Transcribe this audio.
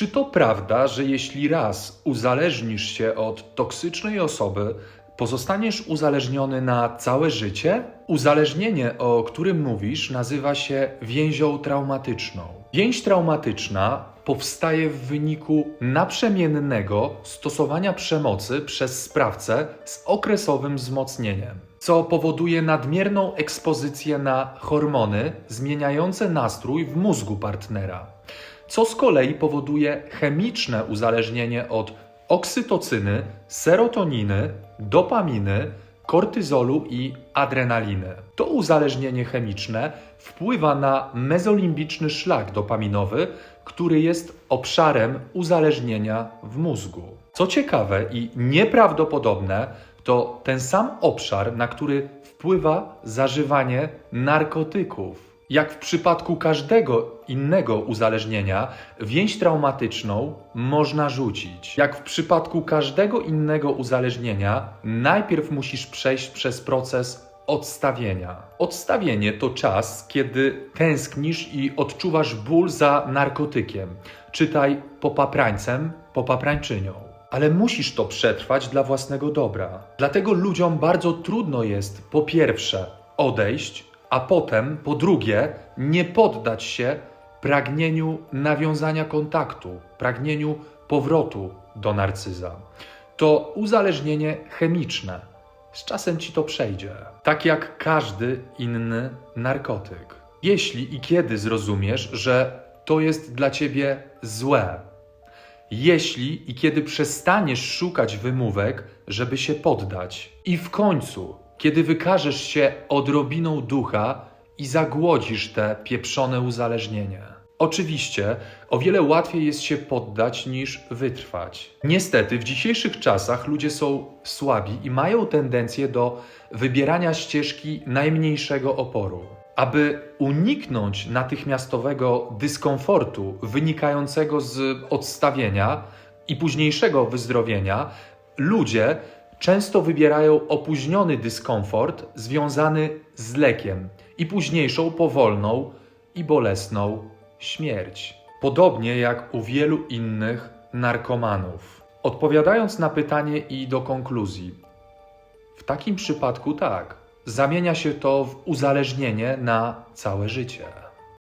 Czy to prawda, że jeśli raz uzależnisz się od toksycznej osoby, pozostaniesz uzależniony na całe życie? Uzależnienie, o którym mówisz, nazywa się więzią traumatyczną. Więź traumatyczna powstaje w wyniku naprzemiennego stosowania przemocy przez sprawcę z okresowym wzmocnieniem, co powoduje nadmierną ekspozycję na hormony zmieniające nastrój w mózgu partnera co z kolei powoduje chemiczne uzależnienie od oksytocyny, serotoniny, dopaminy, kortyzolu i adrenaliny. To uzależnienie chemiczne wpływa na mezolimbiczny szlak dopaminowy, który jest obszarem uzależnienia w mózgu. Co ciekawe i nieprawdopodobne, to ten sam obszar, na który wpływa zażywanie narkotyków. Jak w przypadku każdego innego uzależnienia, więź traumatyczną można rzucić. Jak w przypadku każdego innego uzależnienia, najpierw musisz przejść przez proces odstawienia. Odstawienie to czas, kiedy tęsknisz i odczuwasz ból za narkotykiem. Czytaj popaprańcem, popaprańczynią. Ale musisz to przetrwać dla własnego dobra. Dlatego ludziom bardzo trudno jest, po pierwsze, odejść, a potem, po drugie, nie poddać się pragnieniu nawiązania kontaktu, pragnieniu powrotu do narcyza. To uzależnienie chemiczne. Z czasem ci to przejdzie. Tak jak każdy inny narkotyk. Jeśli i kiedy zrozumiesz, że to jest dla ciebie złe, jeśli i kiedy przestaniesz szukać wymówek, żeby się poddać. I w końcu, kiedy wykażesz się odrobiną ducha i zagłodzisz te pieprzone uzależnienie. Oczywiście, o wiele łatwiej jest się poddać niż wytrwać. Niestety, w dzisiejszych czasach ludzie są słabi i mają tendencję do wybierania ścieżki najmniejszego oporu. Aby uniknąć natychmiastowego dyskomfortu wynikającego z odstawienia i późniejszego wyzdrowienia, ludzie często wybierają opóźniony dyskomfort związany z lekiem i późniejszą powolną i bolesną śmierć. Podobnie jak u wielu innych narkomanów. Odpowiadając na pytanie i do konkluzji, w takim przypadku tak, zamienia się to w uzależnienie na całe życie.